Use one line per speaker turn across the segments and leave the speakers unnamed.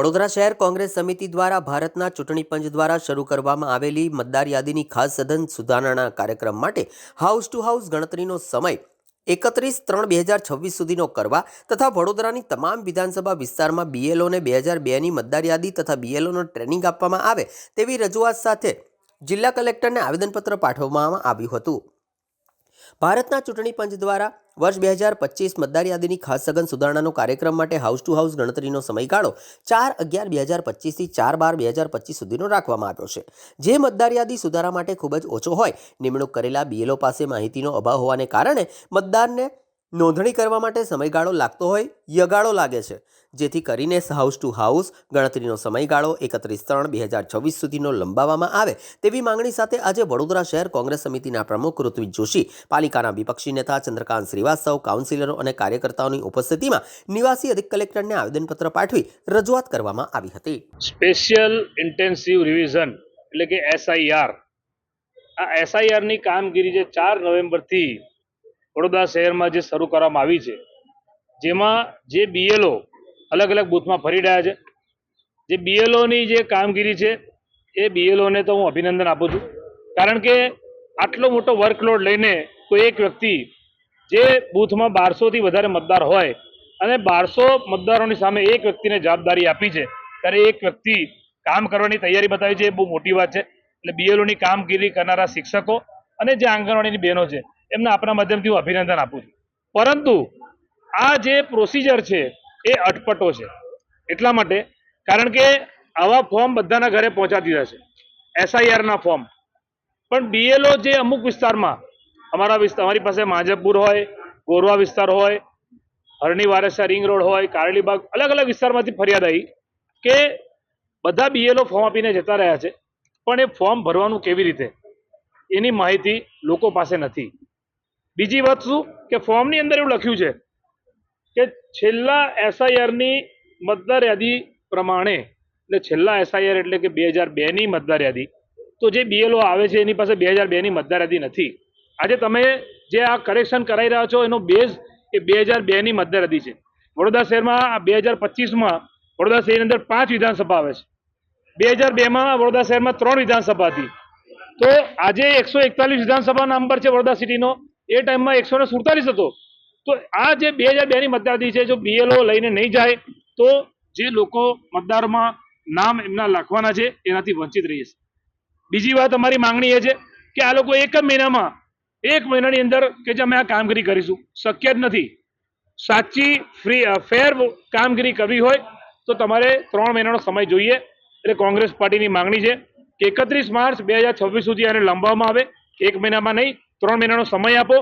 વડોદરા શહેર કોંગ્રેસ સમિતિ દ્વારા ભારતના ચૂંટણી પંચ દ્વારા શરૂ કરવામાં આવેલી મતદાર યાદીની ખાસ સઘન સુધારણા કાર્યક્રમ માટે હાઉસ ટુ હાઉસ ગણતરીનો સમય એકત્રીસ ત્રણ બે હજાર છવ્વીસ સુધીનો કરવા તથા વડોદરાની તમામ વિધાનસભા વિસ્તારમાં બીએલઓને બે હજાર બેની મતદાર યાદી તથા બીએલઓનો ટ્રેનિંગ આપવામાં આવે તેવી રજૂઆત સાથે જિલ્લા કલેક્ટરને આવેદનપત્ર પાઠવવામાં આવ્યું હતું. ભારતના ચૂંટણી પંચ દ્વારા વર્ષ બે હજાર પચીસ મતદાર યાદીની ખાસ સઘન સુધારણાનો કાર્યક્રમ માટે હાઉસ ટુ હાઉસ ગણતરીનો સમયગાળો ચાર અગિયાર બે હજાર પચીસથી ચાર બાર બે હજાર પચીસ સુધીનો રાખવામાં આવ્યો છે. જે મતદાર યાદી સુધારા માટે ખૂબ જ ઓછો હોય, નિમણૂક કરેલા બીએલઓ પાસે માહિતીનો અભાવ હોવાને કારણે મતદારને નોંધણી કરવા માટે સમયગાળો લાગતો હોય, યગાળો લાગે છે. જેથી કરીને હાઉસ ટુ હાઉસ ગણતરીનો સમયગાળો એકત્રીસ ત્રણ બે હજાર છવ્વીસ સુધીનો લંબાવવામાં આવે. તેવી માંગણી સાથે આજે વડોદરા શહેર કોંગ્રેસ સમિતિના પ્રમુખ ઋત્વિક જોશી, પાલિકાના વિપક્ષી નેતા ચંદ્રકાંત શ્રીવાસ્તવ, કાઉન્સિલરો અને કાર્યકર્તાઓની ઉપસ્થિતિમાં નિવાસી અધિક કલેક્ટરને આવેદનપત્ર પાઠવી રજૂઆત કરવામાં આવી હતી.
સ્પેશિયલ ઇન્ટેન્સિવ રિવિઝન એટલે કે એસઆઈઆર આ એસઆઈઆરની કામગીરી જે ચાર નવેમ્બરથી વડોદરા શહેરમાં જે શરૂ કરવામાં આવી છે, જેમાં જે બીએલઓ અલગ અલગ બૂથમાં ફરી રહ્યા છે. જે બીએલઓની જે કામગીરી છે, એ બીએલઓને તો હું અભિનંદન આપું છું. કારણ કે આટલો મોટો વર્કલોડ લઈને કોઈ એક વ્યક્તિ જે બૂથમાં બારસોથી વધારે મતદાર હોય અને બારસો મતદારોની સામે એક વ્યક્તિને જવાબદારી આપી છે, ત્યારે એક વ્યક્તિ કામ કરવાની તૈયારી બતાવી છે, એ બહુ મોટી વાત છે. એટલે બીએલઓની કામગીરી કરનારા શિક્ષકો અને જે આંગણવાડીની બહેનો છે એમને આપણા માધ્યમથી હું અભિનંદન આપું છું. પરંતુ આ જે પ્રોસિજર છે, એ અટપટો છે. એટલા માટે, કારણ કે આવા ફોર્મ બધાના ઘરે પહોંચા દીધા છે. એસઆઈઆરના ફોર્મ પણ બીએલઓ જે અમુક વિસ્તારમાં, અમારા વિસ્તાર અમારી પાસે માજપુર હોય, ગોરવા વિસ્તાર હોય, હરણી વારસા રિંગ રોડ હોય કારલીબાગ અલગ અલગ વિસ્તારમાંથી ફરિયાદ આવી કે બધા બીએલઓ ફોર્મ આપીને જતા રહ્યા છે. પણ એ ફોર્મ ભરવાનું કેવી રીતે? એની માહિતી લોકો પાસે નથી. બીજી વાત શું? કે ફોર્મની અંદર એવું લખ્યું છે કે છેલ્લા એસઆઈઆરની મતદાર યાદી પ્રમાણે એટલે છેલ્લા એસઆઈઆર એટલે કે બે હજાર બેની મતદાર યાદી. તો જે બીએલઓ આવે છે, એની પાસે બે હજાર બેની મતદાર યાદી નથી. આજે તમે જે આ કરેક્શન કરાવી રહ્યા છો, એનો બેઝ એ બે હજાર બેની મતદાર યાદી છે. વડોદરા શહેરમાં આ બે હજાર પચીસમાં વડોદરા શહેરની અંદર પાંચ વિધાનસભા આવે છે. બે હજાર બેમાં વડોદરા શહેરમાં ત્રણ વિધાનસભા હતી. તો આજે એકસો એકતાલીસ વિધાનસભા નંબર છે વડોદરા સિટીનો એ ટાઈમમાં એકસો ને સુડતાલીસ હતો. તો આ જે બે હજાર બેની મતદારી છે, જો બીએલઓ લઈને નહીં જાય, તો જે લોકો મતદારમાં નામ એમના લખવાના છે, એનાથી વંચિત રહી જશે. બીજી વાત અમારી માંગણી એ છે કે આ લોકો એક જ મહિનામાં, એક મહિનાની અંદર કે જે અમે આ કામગીરી કરીશું. શક્ય જ નથી. સાચી ફ્રી ફેર કામગીરી કરવી હોય, તો તમારે ત્રણ મહિનાનો સમય જોઈએ. એટલે કોંગ્રેસ પાર્ટીની માંગણી છે કે એકત્રીસ માર્ચ બે સુધી આને લંબાવવામાં આવે, એક મહિનામાં નહીં ત્રણ મહિનાનો સમય આપો,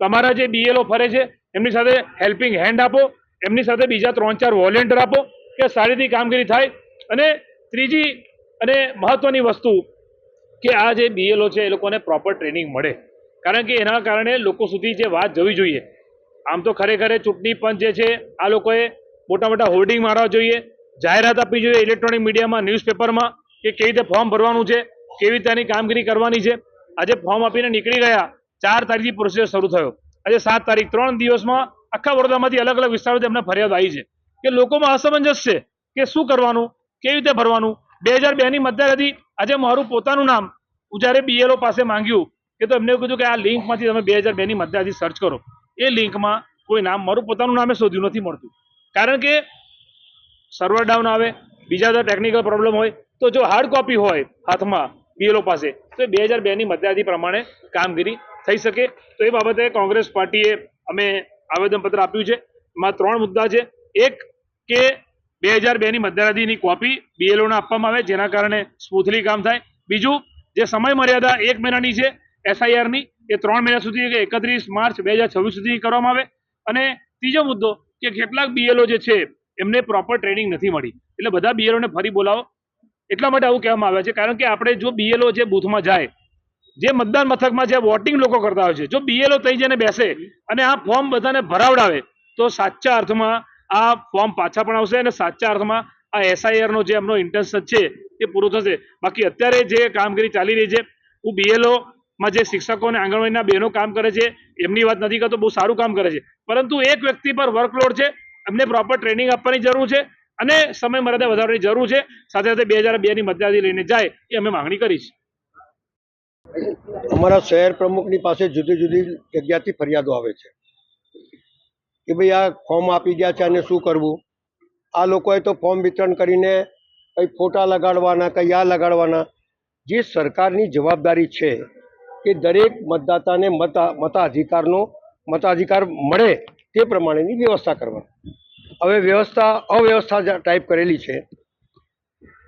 તમારા જે બીએલઓ ફરે છે, એમની સાથે હેલ્પિંગ હેન્ડ આપો, એમની સાથે બીજા ત્રણ ચાર વોલેન્ટિયર આપો, કે સારી રીતે કામગીરી થાય. અને ત્રીજી અને મહત્વની વસ્તુ, કે આ જે બીએલઓ છે, એ લોકોને પ્રોપર ટ્રેનિંગ મળે. કારણ કે એના કારણે લોકો સુધી જે વાત જવી જોઈએ. આમ તો ખરેખર ચૂંટણી પંચ જે છે, આ લોકોએ મોટા મોટા હોર્ડિંગ મારવા જોઈએ. જાહેરાત આપવી જોઈએ ઇલેક્ટ્રોનિક મીડિયામાં ન્યૂઝપેપરમાં કે કેવી રીતે ફોર્મ ભરવાનું છે, કેવી રીતે કામગીરી કરવાની છે. આજે ફોર્મ આપીને નીકળી ગયા. ચાર તારીખથી પ્રોસેસ શરૂ થયો. આજે સાત તારીખ, ત્રણ દિવસમાં આખા વડોદરામાંથી અલગ અલગ વિસ્તારોથી અમને ફરિયાદ આવી છે. કે લોકોમાં અસમંજસ છે કે શું કરવાનું, કેવી રીતે ભરવાનું? બે હજાર બેની મતદાર આજે મારું પોતાનું નામ હું જ્યારે બીએલઓ પાસે માંગ્યું કે તો એમને કીધું કે આ લિંકમાંથી તમે બે હજાર બેની મતદારથી સર્ચ કરો. એ લિંકમાં કોઈ નામ, મારું પોતાનું નામે શોધ્યું નથી મળતું. કારણ કે સર્વર ડાઉન આવે, બીજા બધા ટેકનિકલ પ્રોબ્લેમ હોય, તો જો હાર્ડ કોપી હોય હાથમાં બીએલઓ પાસે, તો બે હજાર બેની મતદારથી પ્રમાણે કામગીરી થઈ શકે. તો એ બાબતે કોંગ્રેસ પાર્ટીએ અમે આવેદનપત્ર આપ્યું છે. એમાં ત્રણ મુદ્દા છે. એક કે બે હજાર બેની મતદારયાદીની કોપી બીએલઓને આપવામાં આવે, જેના કારણે સ્મૂથલી કામ થાય. બીજું, જે સમય મર્યાદા એક મહિનાની છે એસઆઈઆરની એ ત્રણ મહિના સુધી એકત્રીસ માર્ચ બે હજાર છવ્વીસ સુધી કરવામાં આવે. અને ત્રીજો મુદ્દો કે કેટલાક બીએલઓ જે છે, એમને પ્રોપર ટ્રેનિંગ નથી મળી. એટલે બધા બીએલઓને ફરી બોલાવો. એટલા માટે આવું કહેવામાં આવે છે. કારણ કે આપણે જો બીએલઓ જે બૂથમાં જાય જે મતદાન મથકમાં જે વોટિંગ લોકો કરતા હોય છે. જો બીએલઓ થઈ જઈને બેસે અને આ ફોર્મ બધાને ભરાવડાવે, તો સાચા અર્થમાં આ ફોર્મ પાછા પણ આવશે અને સાચા અર્થમાં આ એસઆઈઆરનો જે એમનો ઇન્ટરેસ્ટ છે એ પૂરો થશે. બાકી અત્યારે જે કામગીરી ચાલી રહી છે, હું બીએલઓ જે શિક્ષકો અને આંગણવાડીના બહેનો કામ કરે છે, એમની વાત નથી કરતો, બહુ સારું કામ કરે છે. પરંતુ એક વ્યક્તિ પર વર્કલોડ છે, એમને પ્રોપર ટ્રેનિંગ આપવાની જરૂર છે અને સમય મર્યાદા વધારવાની જરૂર છે. સાથે સાથે બે હજાર બેની મતદારી લઈને જાય, એ અમે માંગણી કરી છે
અમારા શહેર પ્રમુખની પાસે જુદી જુદી જગ્યાથી ફરિયાદો આવે છે કે ભાઈ આ ફોર્મ આપી ગયા છે અને શું કરવું? આ લોકોએ તો ફોર્મ વિતરણ કરીને કંઈ ફોટા લગાડવાના, કંઈ આ લગાડવાના. જે સરકારની જવાબદારી છે કે દરેક મતદાતાને મતા, મતાધિકારનો, મતાધિકાર મળે તે પ્રમાણેની વ્યવસ્થા કરવાની. હવે વ્યવસ્થા, અવ્યવસ્થા ટાઈપ કરેલી છે.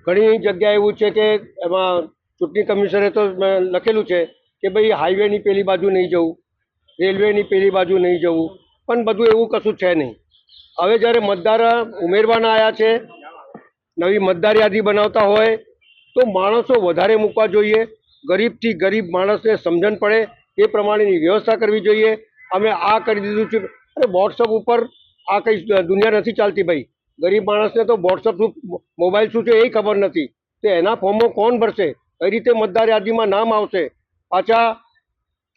ઘણી જગ્યાએ એવું છે કે એમાં ચૂંટણી કમિશને તો લખેલું છે કે ભાઈ, હાઈવેની પેલી બાજુ નહીં જવું, રેલવેની પેલી બાજુ નહીં જવું, પણ બધું એવું કશું છે નહીં. હવે જ્યારે મતદાર ઉમેરવાના આવ્યા છે, નવી મતદાર યાદી બનાવતા હોય, તો માણસો વધારે મૂકવા જોઈએ, ગરીબથી ગરીબ માણસને સમજણ પડે, એ પ્રમાણેની વ્યવસ્થા કરવી જોઈએ. અમે આ કરી દીધું છે. અરે, વોટ્સઅપ ઉપર આ કંઈ દુનિયા નથી ચાલતી ભાઈ. ગરીબ માણસને તો વોટ્સઅપ શું મોબાઈલ શું છે એ ખબર નથી. તો એના ફોર્મો કોણ ભરશે? કઈ રીતે મતદાર યાદીમાં નામ આવશે. પાછા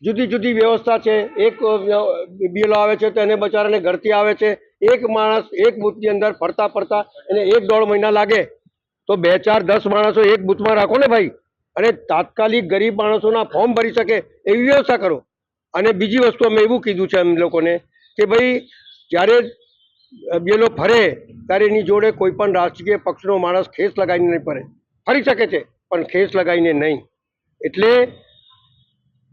જુદી જુદી વ્યવસ્થા છે. એક બીએલઓ આવે છે તો એને બચારાને ઘરથી આવે છે. એક માણસ એક બૂથની અંદર ફરતા ફરતા એને એક દોઢ મહિના લાગે. તો બે ચાર દસ માણસો એક બૂથમાં રાખો ને ભાઈ. અને તાત્કાલિક ગરીબ માણસોના ફોર્મ ભરી શકે એવી વ્યવસ્થા કરો. અને બીજી વસ્તુ અમે એવું કીધું છે એમ લોકોને કે ભાઈ, જ્યારે બેલો ફરે, ત્યારે એની જોડે કોઈ પણ રાજકીય પક્ષનો માણસ ખેસ લગાવીને નહીં ફરે. ફરી શકે છે. પણ ખેસ લગાવીને નહીં. એટલે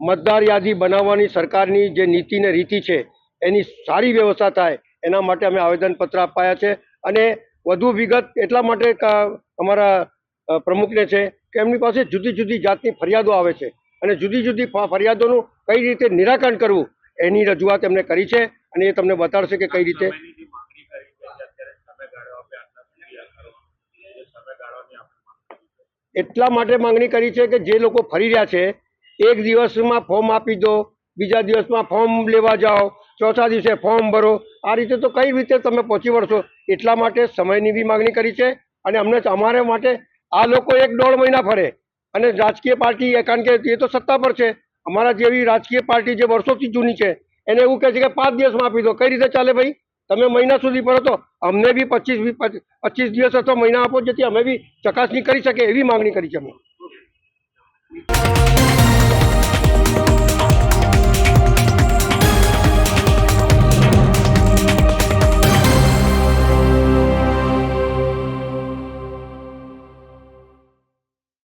મતદાર યાદી બનાવવાની સરકારની જે નીતિ ને રીતિ છે, એની સારી વ્યવસ્થા થાય, એના માટે અમે આવેદનપત્ર અપાયા છે. અને વધુ વિગત એટલા માટે અમારા પ્રમુખને છે કે એમની પાસે જુદી જુદી જાતની ફરિયાદો આવે છે. અને જુદી જુદી ફરિયાદોનું કઈ રીતે નિરાકરણ કરવું, એની રજૂઆત એમને કરી છે. અને એ તમને બતાડશે કે કઈ રીતે એટલા માટે માંગણી કરી છે કે જે લોકો ફરી રહ્યા છે, એક દિવસમાં ફોર્મ આપી દો, બીજા દિવસમાં ફોર્મ લેવા જાઓ, ચોથા દિવસે ફોર્મ ભરો. આ રીતે તો કઈ રીતે તમે પહોંચી વળશો? એટલા માટે સમયની બી માંગણી કરી છે અને અમને અમારે માટે આ લોકો એક દોઢ મહિના ફરે. અને રાજકીય પાર્ટી કારણ કે એ તો સત્તા પર છે. અમારા જેવી રાજકીય પાર્ટી જે વર્ષોથી જૂની છે, એને એવું કહે છે કે પાંચ દિવસમાં આપી દો. કઈ રીતે ચાલે ભાઈ? તમે મહિના સુધી ભરો તો અમને બી પચીસ પચીસ દિવસ અથવા મહિના આપો, જેથી અમે બી ચકાસણી કરી શકીએ, એવી માગણી કરી છે અમે.